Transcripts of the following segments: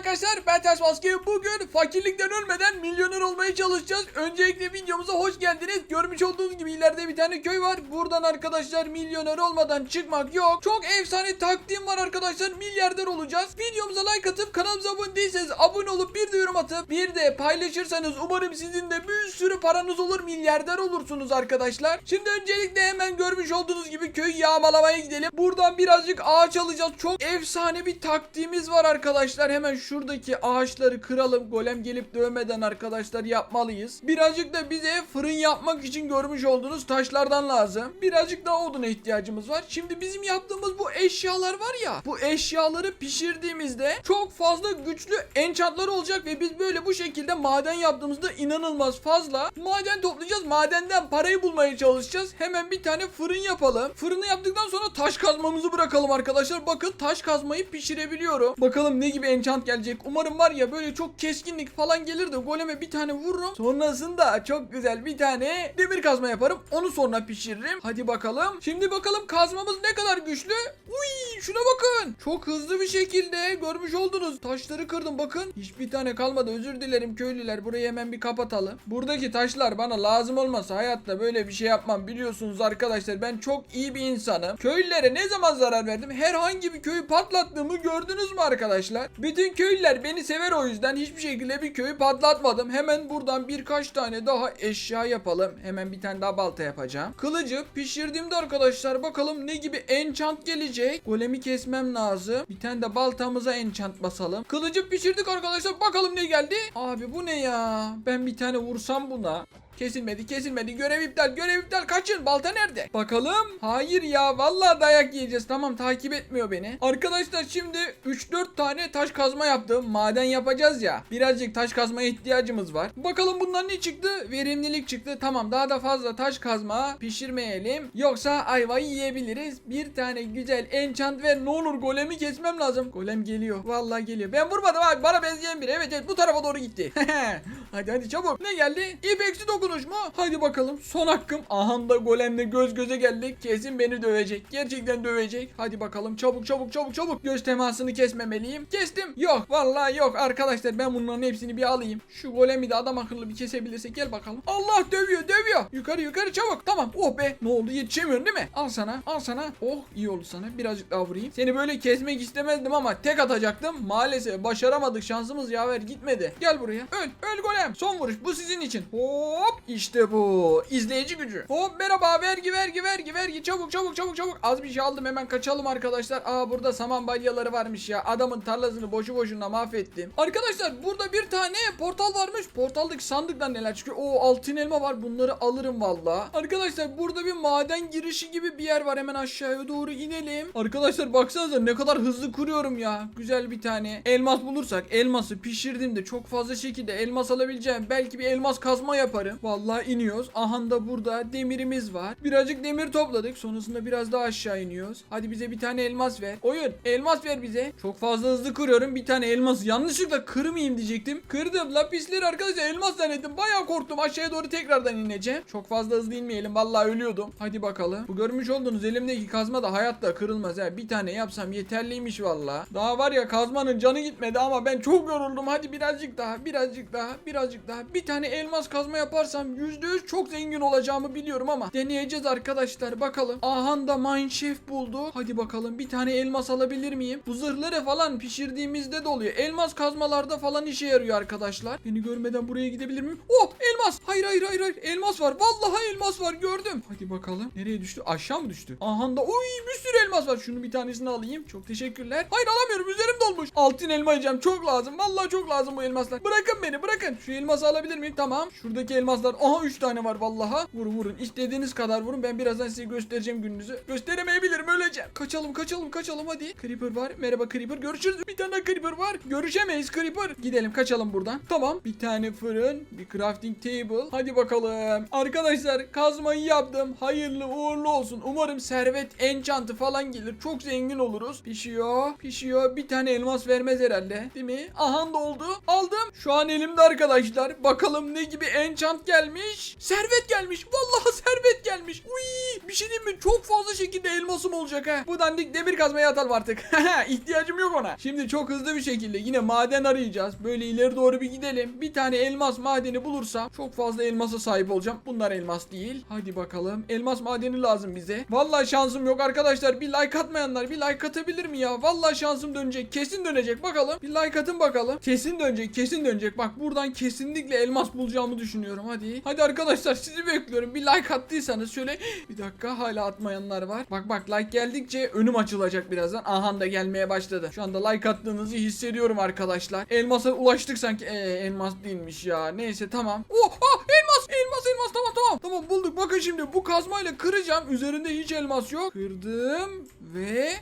arkadaşlar ben Ters Maske. Bugün fakirlikten ölmeden milyoner olmaya çalışacağız. Öncelikle videomuza hoş geldiniz. Görmüş olduğunuz gibi ileride bir tane köy var. Buradan arkadaşlar milyoner olmadan çıkmak yok. Çok efsane taktiğim var arkadaşlar. Milyarder olacağız. Videomuza like atıp kanalımıza abone değilseniz abone olup bir de yorum atıp bir de paylaşırsanız umarım sizin de bir sürü paranız olur. Milyarder olursunuz arkadaşlar. Şimdi öncelikle hemen görmüş olduğunuz gibi köyü yağmalamaya gidelim. Buradan birazcık ağaç alacağız. Çok efsane bir taktiğimiz var arkadaşlar. Hemen şuradaki ağaçları kıralım. Golem gelip dövmeden arkadaşlar yapmalıyız. Birazcık da bize fırın yapmak için görmüş olduğunuz taşlardan lazım. Birazcık daha oduna ihtiyacımız var. Şimdi bizim yaptığımız bu eşyalar var ya. Bu eşyaları pişirdiğimizde çok fazla güçlü enchantlar olacak ve biz böyle bu şekilde maden yaptığımızda inanılmaz fazla maden toplayacağız. Madenden parayı bulmaya çalışacağız. Hemen bir tane fırın yapalım. Fırını yaptıktan sonra taş kazmamızı bırakalım arkadaşlar. Bakın taş kazmayı pişirebiliyorum. Bakalım ne gibi enchant gelecek. Umarım var ya böyle çok keskinlik falan gelir de goleme bir tane vururum. Sonrasında çok güzel bir tane demir kazma yaparım. Onu sonra pişiririm. Hadi bakalım. Şimdi bakalım kazmamız ne kadar güçlü. Uy şuna bakın. Çok hızlı bir şekilde görmüş oldunuz. Taşları kırdım bakın. Hiçbir tane kalmadı. Özür dilerim köylüler. Burayı hemen bir kapatalım. Buradaki taşlar bana lazım olmasa hayatta böyle bir şey yapmam. Biliyorsunuz arkadaşlar ben çok iyi bir insanım. Köylülere ne zaman zarar verdim? Herhangi bir köyü patlattığımı gördünüz mü arkadaşlar? Bütün köylüler beni sever o yüzden hiçbir şekilde bir köyü patlatmadım. Hemen buradan birkaç tane daha eşya yapalım. Hemen bir tane daha balta yapacağım. Kılıcı pişirdiğimde arkadaşlar bakalım ne gibi enchant gelecek. Golemi kesmem lazım. Bir tane de baltamıza enchant basalım. Kılıcı pişirdik arkadaşlar. Bakalım ne geldi? Abi bu ne ya? Ben bir tane vursam buna. Kesilmedi kesilmedi. Görev iptal görev iptal. Kaçın balta nerede? Bakalım. Hayır ya vallahi dayak yiyeceğiz. Tamam takip etmiyor beni. Arkadaşlar şimdi 3-4 tane taş kazma yaptım. Maden yapacağız ya. Birazcık taş kazmaya ihtiyacımız var. Bakalım bundan ne çıktı? Verimlilik çıktı. Tamam daha da fazla taş kazma pişirmeyelim. Yoksa ayvayı yiyebiliriz. Bir tane güzel enchant ver. Ne olur golemi kesmem lazım. Golem geliyor. Vallahi geliyor. Ben vurmadım abi. Bana benzeyen biri. Evet evet. Bu tarafa doğru gitti hadi hadi çabuk. Ne geldi? İpeksi dokunuş mu? Hadi bakalım. Son hakkım. Aha da golemle göz göze geldik. Kesin beni dövecek. Gerçekten dövecek. Hadi bakalım. Çabuk çabuk çabuk çabuk. Göz temasını kesmemeliyim. Kestim. Yok vallahi yok. Arkadaşlar ben bunların hepsini bir alayım. Şu golemi de adam akıllı bir kesebilirsek gel bakalım. Allah dövüyor dövüyor. Yukarı yukarı çabuk. Tamam. Oh be ne oldu? Yetişemiyorsun değil mi? Al sana al sana. Oh iyi oldu sana. Birazcık daha vurayım. Seni böyle kesmek istemezdim ama tek atacaktım. Maalesef başaramadık. Şansımız yaver gitmedi. Gel buraya. Öl öl golem son vuruş bu sizin için. Hop işte bu. İzleyici gücü. Hop merhaba vergi vergi vergi vergi. Çabuk çabuk çabuk çabuk. Az bir şey aldım hemen kaçalım arkadaşlar. Aa burada saman balyaları varmış ya. Adamın tarlasını boşu boşuna mahvettim. Arkadaşlar burada bir tane portal varmış. Portaldaki sandıktan neler çıkıyor? O altın elma var. Bunları alırım valla arkadaşlar burada bir maden girişi gibi bir yer var. Hemen aşağıya doğru inelim. Arkadaşlar baksanıza ne kadar hızlı kuruyorum ya. Güzel bir tane elmas bulursak elması pişirdiğimde çok fazla şekilde elmas alabileceğim belki bir elmas kazma yaparım. Vallahi iniyoruz. Aha da burada demirimiz var. Birazcık demir topladık. Sonrasında biraz daha aşağı iniyoruz. Hadi bize bir tane elmas ver. Oyun elmas ver bize. Çok fazla hızlı kuruyorum bir tane elmas. Yanlışlıkla kırmayayım diyecektim. Kırdım. Lapisleri arkadaşlar. Elmas zannettim. Bayağı korktum. Aşağıya doğru tekrardan ineceğim. Çok fazla hızlı inmeyelim. Vallahi ölüyordum. Hadi bakalım. Bu görmüş olduğunuz elimdeki kazma da hayatta kırılmaz. Ha bir tane yapsam yeterliymiş vallahi. Daha var ya kazmanın canı gitmedi ama ben çok yoruldum. Hadi birazcık daha birazcık daha birazcık daha bir tane elmas kazma yaparsam %100 çok zengin olacağımı biliyorum ama deneyeceğiz arkadaşlar bakalım. Aha da mineshaft buldu. Hadi bakalım bir tane elmas alabilir miyim? Bu zırhları falan pişirdiğimizde de oluyor. Elmas kazmalarda falan işe yarıyor arkadaşlar. Beni görmeden buraya gidebilir miyim? Oh elmas! Hayır hayır hayır hayır. Elmas var. Vallahi elmas var. Gördüm. Hadi bakalım. Nereye düştü? Aşağı mı düştü? Aha da oy bir sürü elmas var. Şunu bir tanesini alayım. Çok teşekkürler. Hayır alamıyorum. Üzerim dolmuş. Altın elma yiyeceğim. Çok lazım. Vallahi çok lazım bu elmaslar. Bırakın beni bırakın. Şu elması alabilir miyim? Tamam. Şuradaki elmaslar. Aha 3 tane var vallaha. Vurun vurun. İstediğiniz kadar vurun. Ben birazdan size göstereceğim gününüzü. Gösteremeyebilirim. Öleceğim. Kaçalım kaçalım kaçalım. Hadi. Creeper var. Merhaba creeper. Görüşürüz. Bir tane daha creeper var. Görüşemeyiz creeper. Gidelim kaçalım buradan. Tamam. Bir tane fırın. Bir crafting table hadi bakalım arkadaşlar kazmayı yaptım hayırlı uğurlu olsun umarım servet enchantı falan gelir çok zengin oluruz pişiyor pişiyor bir tane elmas vermez herhalde. Değil mi? Aha da oldu. Aldım. Şu an elimde arkadaşlar. Bakalım ne gibi enchant gelmiş. Servet gelmiş. Vallahi servet gelmiş. Uy, bir şey diyeyim mi? Çok fazla şekilde elmasım olacak ha. Bu dandik demir kazmaya atalım artık. İhtiyacım yok ona. Şimdi çok hızlı bir şekilde yine maden arayacağız. Böyle ileri doğru bir gidelim. Bir tane elmas madeni bulursam çok fazla elmasa sahip olacağım. Bunlar elmas değil. Hadi bakalım. Elmas madeni lazım bize. Vallahi şansım yok arkadaşlar. Bir like atmayanlar bir like atabilir mi ya? Vallahi şansım dönecek. Kesin dönecek. Bakalım. Bir like atın bakalım. Kesin dönecek. Kesin dönecek. Bak buradan kesinlikle elmas bulacağımı düşünüyorum. Hadi. Hadi arkadaşlar sizi bekliyorum. Bir like attıysanız şöyle bir dakika hala atmayanlar var. Bak bak like geldikçe önüm açılacak birazdan. Aha da gelmeye başladı. Şu anda like attığınızı hissediyorum arkadaşlar. Elmasa ulaştık sanki. Ee, elmas değilmiş ya. Neyse tamam. Oh, oh elmas elmas elmas tamam tamam. Tamam bulduk. Bakın şimdi bu kazmayla kıracağım. Üzerinde hiç elmas yok. Kırdım ve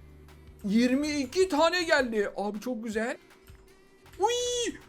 22 tane geldi. Abi çok güzel. Uy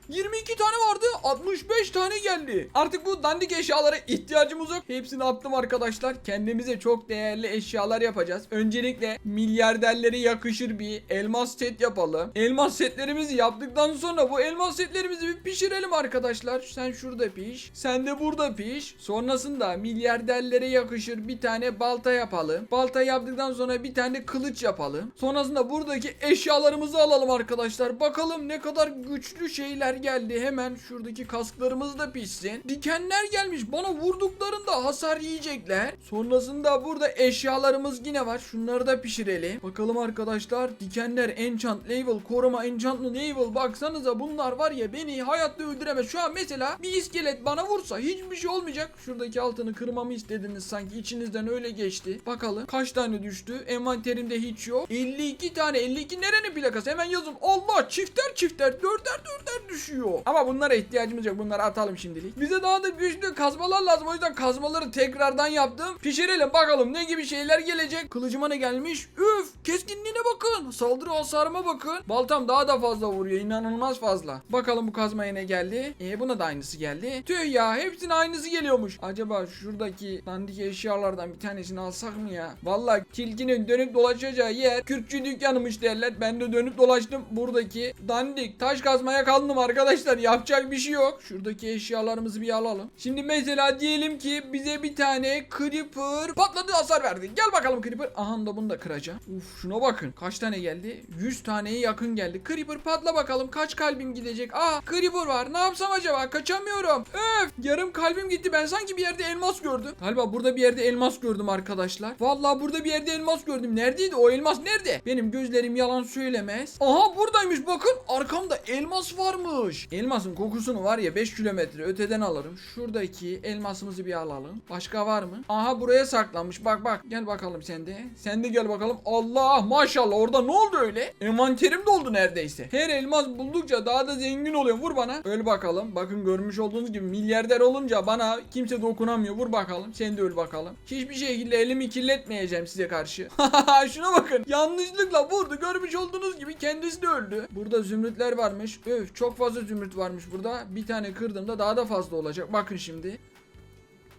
22 tane vardı 65 tane geldi. Artık bu dandik eşyalara ihtiyacımız yok. Hepsini attım arkadaşlar. Kendimize çok değerli eşyalar yapacağız. Öncelikle milyarderlere yakışır bir elmas set yapalım. Elmas setlerimizi yaptıktan sonra bu elmas setlerimizi bir pişirelim arkadaşlar. Sen şurada piş. Sen de burada piş. Sonrasında milyarderlere yakışır bir tane balta yapalım. Balta yaptıktan sonra bir tane kılıç yapalım. Sonrasında buradaki eşyalarımızı alalım arkadaşlar. Bakalım ne kadar güçlü şeyler geldi. Hemen şuradaki kasklarımız da pişsin. Dikenler gelmiş. Bana vurduklarında hasar yiyecekler. Sonrasında burada eşyalarımız yine var. Şunları da pişirelim. Bakalım arkadaşlar. Dikenler enchant level, koruma enchantlı level. Baksanıza bunlar var ya beni hayatta öldüremez. Şu an mesela bir iskelet bana vursa hiçbir şey olmayacak. Şuradaki altını kırmamı istediniz sanki. içinizden öyle geçti. Bakalım kaç tane düştü. Envanterimde hiç yok. 52 tane. 52 nerenin plakası? Hemen yazın. Allah çifter çifter dörder dörder düşüyor. Ama bunlara ihtiyacımız yok. Bunları atalım şimdilik. Bize daha da güçlü kazmalar lazım. O yüzden kazmaları tekrardan yaptım. Pişirelim bakalım ne gibi şeyler gelecek. Kılıcıma ne gelmiş? Üf keskinliğine bakın. Saldırı hasarıma bakın. Baltam daha da fazla vuruyor. inanılmaz fazla. Bakalım bu kazmaya ne geldi? E buna da aynısı geldi. Tüh ya hepsine aynısı geliyormuş. Acaba şuradaki dandik eşyalardan bir tanesini alsak mı ya? Vallahi tilkinin dönüp dolaşacağı yer kürkçü dükkanımış derler. Ben de dönüp dolaştım. Buradaki dandik taş kazmaya kaldım arkadaşlar. Yapacak bir şey yok. Şuradaki eşyalarımızı bir alalım. Şimdi mesela diyelim ki bize bir tane creeper patladı hasar verdi. Gel bakalım creeper. Aha da bunu da kıracağım. Uf şuna bakın. Kaç tane geldi? 100 taneye yakın geldi. Creeper patla bakalım. Kaç kalbim gidecek? Aa creeper var. Ne yapsam acaba? Kaçamıyorum. Öf. Yarım kalbim gitti. Ben sanki bir yerde elmas gördüm. Galiba burada bir yerde elmas gördüm arkadaşlar. Vallahi burada bir yerde elmas gördüm. Neredeydi o elmas? Nerede? Benim gözlerim yalan söylemez. Aha buradaymış bakın. Arkamda elmas varmış. Elmasın kokusunu var ya 5 kilometre öteden alırım. Şuradaki elmasımızı bir alalım. Başka var mı? Aha buraya saklanmış. Bak bak. Gel bakalım sen de. Sen de gel bakalım. Allah maşallah orada ne oldu öyle? Envanterim doldu neredeyse. Her elmas buldukça daha da zengin oluyorum. Vur bana. Öl bakalım. Bakın görmüş olduğunuz gibi milyarder olunca bana kimse dokunamıyor. Vur bakalım. Sen de öl bakalım. Hiçbir şekilde elimi kirletmeyeceğim size karşı. Şuna bakın. Yanlışlıkla vurdu. Görmüş olduğunuz gibi kendisi de öldü. Burada zümrütler varmış. Öf çok fazla zümrüt varmış burada. Bir tane kırdığımda daha da fazla olacak. Bakın şimdi.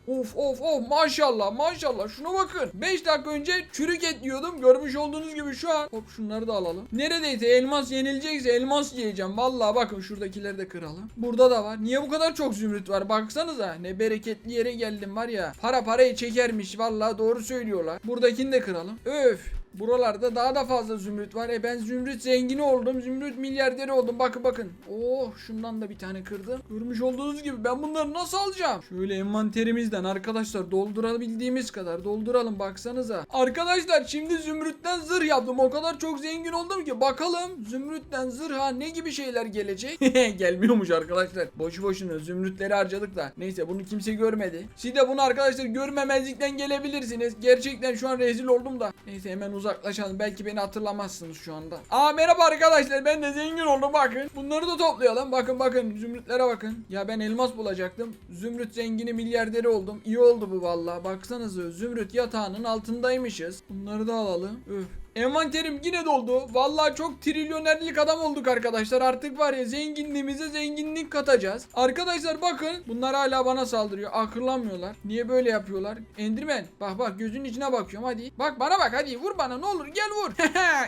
Of of of. Maşallah maşallah. Şuna bakın. 5 dakika önce çürük et yiyordum görmüş olduğunuz gibi şu an. Hop şunları da alalım. Neredeyse elmas yenilecekse elmas yiyeceğim Vallahi bakın şuradakileri de kıralım. Burada da var. Niye bu kadar çok zümrüt var? Baksanıza. Ne bereketli yere geldim var ya. Para parayı çekermiş. Vallahi doğru söylüyorlar. Buradakini de kıralım. Öf Buralarda daha da fazla zümrüt var. E ben zümrüt zengini oldum. Zümrüt milyarderi oldum. Bakın bakın. Oh şundan da bir tane kırdım. Görmüş olduğunuz gibi ben bunları nasıl alacağım? Şöyle envanterimizden arkadaşlar doldurabildiğimiz kadar dolduralım baksanıza. Arkadaşlar şimdi zümrütten zırh yaptım. O kadar çok zengin oldum ki bakalım zümrütten zırha ne gibi şeyler gelecek? Gelmiyormuş arkadaşlar. Boşu boşuna zümrütleri harcadık da. Neyse bunu kimse görmedi. Siz de bunu arkadaşlar görmemezlikten gelebilirsiniz. Gerçekten şu an rezil oldum da. Neyse hemen uzaklaşalım. Belki beni hatırlamazsınız şu anda. Aa merhaba arkadaşlar. Ben de zengin oldum bakın. Bunları da toplayalım. Bakın bakın zümrütlere bakın. Ya ben elmas bulacaktım. Zümrüt zengini milyarderi oldum. İyi oldu bu vallahi. Baksanıza zümrüt yatağının altındaymışız. Bunları da alalım. Öf. Envanterim yine doldu. Vallahi çok trilyonerlik adam olduk arkadaşlar. Artık var ya zenginliğimize zenginlik katacağız. Arkadaşlar bakın bunlar hala bana saldırıyor. Akıllanmıyorlar. Niye böyle yapıyorlar? Endirmen bak bak gözünün içine bakıyorum hadi. Bak bana bak hadi vur bana ne olur gel vur.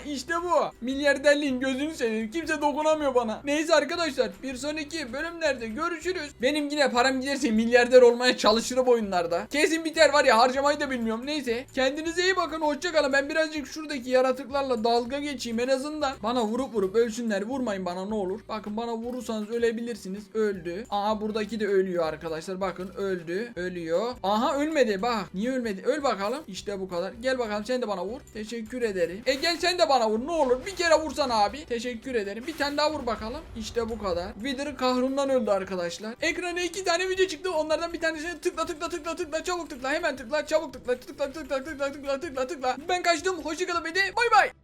işte bu. Milyarderliğin gözünü seveyim. Kimse dokunamıyor bana. Neyse arkadaşlar bir sonraki bölümlerde görüşürüz. Benim yine param giderse milyarder olmaya çalışırım oyunlarda. Kesin biter var ya harcamayı da bilmiyorum. Neyse kendinize iyi bakın hoşçakalın. Ben birazcık şuradaki yaratıklarla dalga geçeyim en azından. Bana vurup vurup ölsünler. Vurmayın bana ne olur. Bakın bana vurursanız ölebilirsiniz. Öldü. Aha buradaki de ölüyor arkadaşlar. Bakın öldü. Ölüyor. Aha ölmedi bak. Niye ölmedi? Öl bakalım. İşte bu kadar. Gel bakalım sen de bana vur. Teşekkür ederim. E gel sen de bana vur ne olur. Bir kere vursan abi. Teşekkür ederim. Bir tane daha vur bakalım. İşte bu kadar. Wither'ın kahrından öldü arkadaşlar. Ekrana iki tane video çıktı. Onlardan bir tanesini tıkla tıkla tıkla tıkla çabuk tıkla hemen tıkla çabuk tıkla tıkla tıkla tıkla tıkla tıkla tıkla tıkla. Ben kaçtım. Hoşçakalın de bay bay.